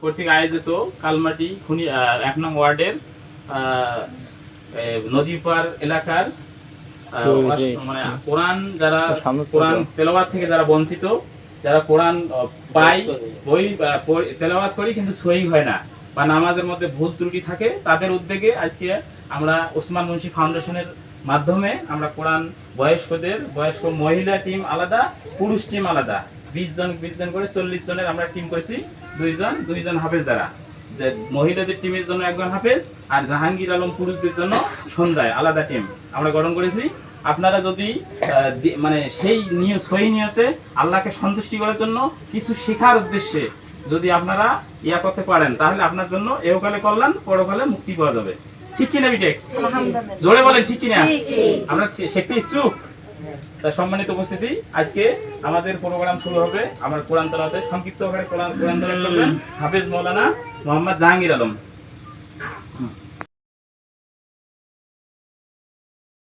কর্তৃক আয়োজিত কালমাটি খুনি এক নং ওয়ার্ডের নদীপার এলাকার মানে কোরআন যারা কোরআন। তেলাওয়াত থেকে যারা বঞ্চিত যারা কোরআন পায় বই তেলাওয়াত করি কিন্তু সহি হয় না বা নামাজের মধ্যে ভুল ত্রুটি থাকে তাদের উদ্যোগে আজকে আমরা ওসমান মুন্সি ফাউন্ডেশনের মাধ্যমে আমরা কোরআন বয়স্কদের বয়স্ক মহিলা টিম আলাদা পুরুষ টিম আলাদা। বিশ জন বিশ জন করে চল্লিশ জনের আমরা টিম করেছি। দুইজন দুইজন হাফেজ দ্বারা। যে মহিলাদের টিমের জন্য একজন হাফেজ আর জাহাঙ্গীর আলম পুরুষদের জন্য সন্ধ্যায় আলাদা টিম আমরা গঠন করেছি। আপনারা যদি মানে সেই নিয় সহি নিয়তে আল্লাহকে সন্তুষ্টি করার জন্য কিছু শেখার উদ্দেশ্যে যদি আপনারা ইয়া করতে পারেন তাহলে আপনার জন্য এহকালে কল্যাণ পরকালে মুক্তি পাওয়া যাবে। ঠিক কিনা বিটেক? জোরে বলেন ঠিক কিনা? আমরা শিখতে ইচ্ছুক? তা সম্মানিত উপস্থিতি, আজকে আমাদের প্রোগ্রাম শুরু হবে। আমার কোরআন তলাতে সংক্ষিপ্ত আকারে কোরআন কোরআন করবেন। হাফেজ মৌলানা মোহাম্মদ জাহাঙ্গীর আলম।